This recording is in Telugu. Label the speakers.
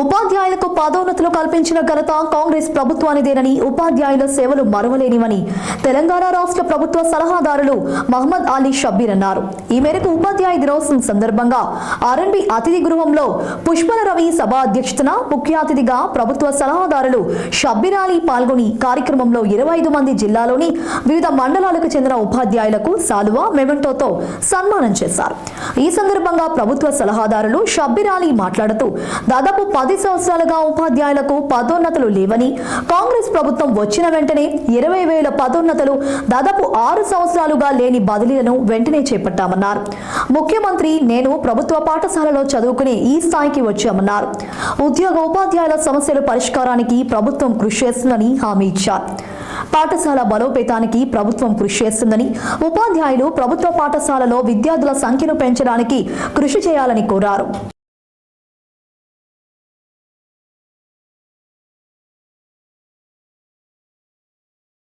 Speaker 1: ఉపాధ్యాయులకు పదోన్నతులు కల్పించిన ఘనత కాంగ్రెస్ ప్రభుత్వానిదేనని ఉపాధ్యాయుల సేవలు మరవలేనివని తెలంగాణ రాష్ట్ర ప్రభుత్వ సలహాదారులు మహమ్మద్ అలీ షబ్బీర్ అన్నారు. ఈ మేరకు ఉపాధ్యాయ దినోత్సవం సందర్భంగా ఆర్ఎన్బి అతిథి గృహంలో పుష్పల రవి సభ అధ్యక్షతన ముఖ్య అతిథిగా ప్రభుత్వ సలహాదారులు షబ్బీర్ అలీ పాల్గొని కార్యక్రమంలో ఇరవై ఐదు మంది జిల్లాలోని వివిధ మండలాలకు చెందిన ఉపాధ్యాయులకు సాలువా మెమెంటోతో సన్మానం చేశారు. ఈ సందర్భంగా ప్రభుత్వ సలహాదారులు షబ్బీర్ అలీ మాట్లాడుతూ దాదాపు పది సంవత్సరాలుగా ఉపాధ్యాయులకు పదోన్నతులు లేవని కాంగ్రెస్ ప్రభుత్వం వచ్చిన వెంటనే ఇరవై వేల పదోన్నతులు దాదాపు ఆరు సంవత్సరాలుగా లేని బదిలీలను వెంటనే చేపట్టామన్నారు. ముఖ్యమంత్రి నేను ప్రభుత్వ పాఠశాలలో చదువుకునే ఈ స్థాయికి వచ్చామన్నారు. ఉద్యోగ ఉపాధ్యాయుల సమస్యల పరిష్కారానికి ప్రభుత్వం కృషి చేస్తుందని హామీ ఇచ్చారు. పాఠశాల బలోపేతానికి ప్రభుత్వం కృషి చేస్తుందని ఉపాధ్యాయులు ప్రభుత్వ పాఠశాలలో విద్యార్థుల సంఖ్యను పెంచడానికి కృషి చేయాలని కోరారు.